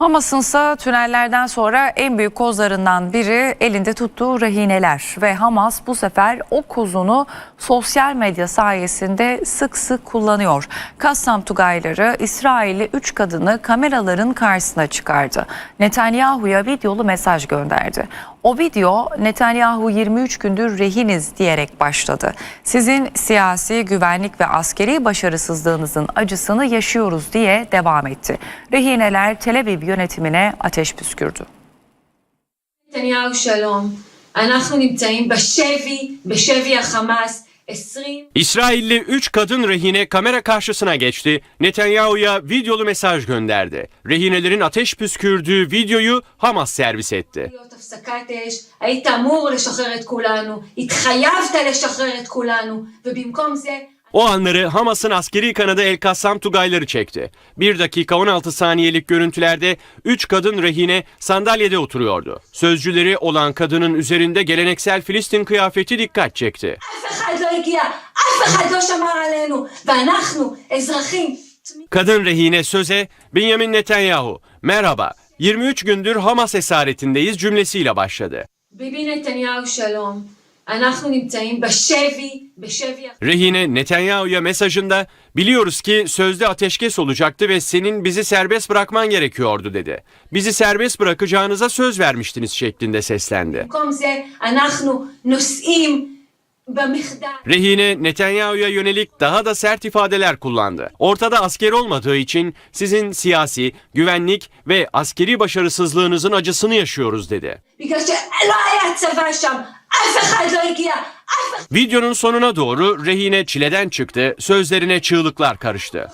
Hamas'ın ise tünellerden sonra en büyük kozlarından biri elinde tuttuğu rehineler ve Hamas bu sefer o kozunu sosyal medya sayesinde sık sık kullanıyor. Kassam Tugayları İsrailli 3 kadını kameraların karşısına çıkardı. Netanyahu'ya videolu mesaj gönderdi. O video Netanyahu 23 gündür rehiniz diyerek başladı. Sizin siyasi, güvenlik ve askeri başarısızlığınızın acısını yaşıyoruz diye devam etti. Rehineler Tel Aviv yönetimine ateş püskürdü. נתניהו שלום, אנחנו נמצאים בשבי, בשבי החמאס, 20 İsrailli 3 kadın rehine kamera karşısına geçti. Netanyahu'ya videolu mesaj gönderdi. Rehinelerin ateş püskürdüğü videoyu Hamas servis etti. O anları Hamas'ın askeri kanadı El Kassam Tugayları çekti. 1 dakika 16 saniyelik görüntülerde 3 kadın rehine sandalyede oturuyordu. Sözcüleri olan kadının üzerinde geleneksel Filistin kıyafeti dikkat çekti. Kadın rehine söze Benjamin Netanyahu merhaba 23 gündür Hamas esaretindeyiz cümlesiyle başladı. Bibi Netanyahu şalom. אנחנו נמצאים בשבי, בשבי החמאס. Rehine Netanyahu'ya mesajında biliyoruz ki sözde ateşkes olacaktı ve senin bizi serbest bırakman gerekiyordu dedi. Bizi serbest bırakacağınıza söz vermiştiniz şeklinde seslendi. במקום זה אנחנו נושאים במחדל. Rehine Netanyahu'ya yönelik daha da sert ifadeler kullandı. Ortada asker olmadığı için sizin siyasi, güvenlik ve askeri başarısızlığınızın acısını yaşıyoruz dedi. Videonun sonuna doğru rehine çileden çıktı, sözlerine çığlıklar karıştı.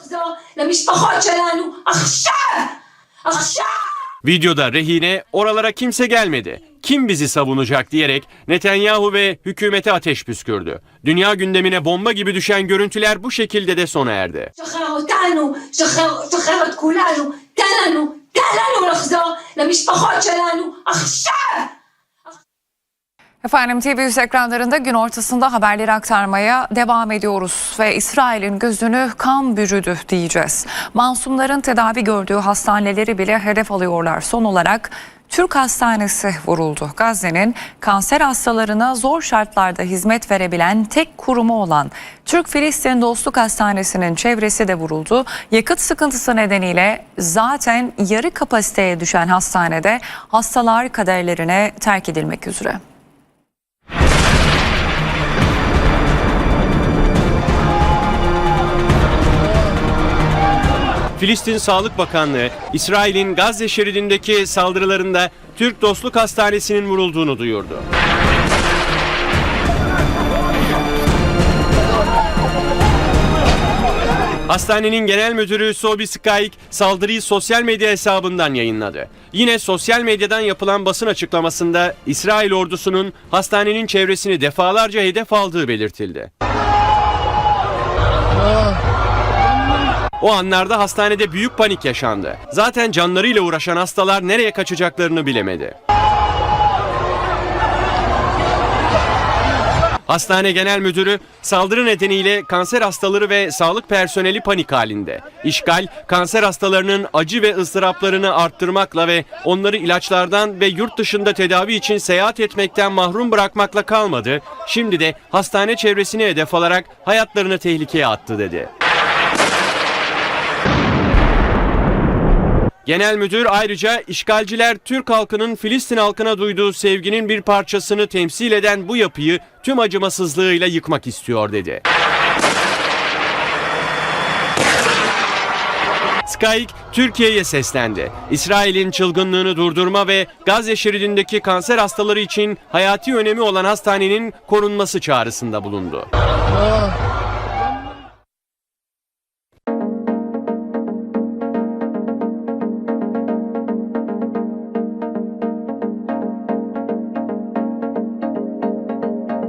Videoda rehine oralara kimse gelmedi kim bizi savunacak diyerek Netanyahu ve hükümete ateş püskürdü. Dünya gündemine bomba gibi düşen görüntüler bu şekilde de sona erdi. Efendim TV100 ekranlarında gün ortasında haberleri aktarmaya devam ediyoruz ve İsrail'in gözünü kan bürüdü diyeceğiz. Masumların tedavi gördüğü hastaneleri bile hedef alıyorlar. Son olarak Türk Hastanesi vuruldu. Gazze'nin kanser hastalarına zor şartlarda hizmet verebilen tek kurumu olan Türk-Filistin Dostluk Hastanesi'nin çevresi de vuruldu. Yakıt sıkıntısı nedeniyle zaten yarı kapasiteye düşen hastanede hastalar kaderlerine terk edilmek üzere. Filistin Sağlık Bakanlığı, İsrail'in Gazze şeridindeki saldırılarında Türk Dostluk Hastanesi'nin vurulduğunu duyurdu. Hastanenin genel müdürü Sobi Skaik saldırıyı sosyal medya hesabından yayınladı. Yine sosyal medyadan yapılan basın açıklamasında İsrail ordusunun hastanenin çevresini defalarca hedef aldığı belirtildi. O anlarda hastanede büyük panik yaşandı. Zaten canlarıyla uğraşan hastalar nereye kaçacaklarını bilemedi. Hastane Genel Müdürü saldırı nedeniyle kanser hastaları ve sağlık personeli panik halinde. İşgal kanser hastalarının acı ve ıstıraplarını arttırmakla ve onları ilaçlardan ve yurt dışında tedavi için seyahat etmekten mahrum bırakmakla kalmadı. Şimdi de hastane çevresini hedef alarak hayatlarını tehlikeye attı dedi. Genel müdür ayrıca işgalciler Türk halkının Filistin halkına duyduğu sevginin bir parçasını temsil eden bu yapıyı tüm acımasızlığıyla yıkmak istiyor dedi. Skyik Türkiye'ye seslendi. İsrail'in çılgınlığını durdurma ve Gazze şeridindeki kanser hastaları için hayati önemi olan hastanenin korunması çağrısında bulundu.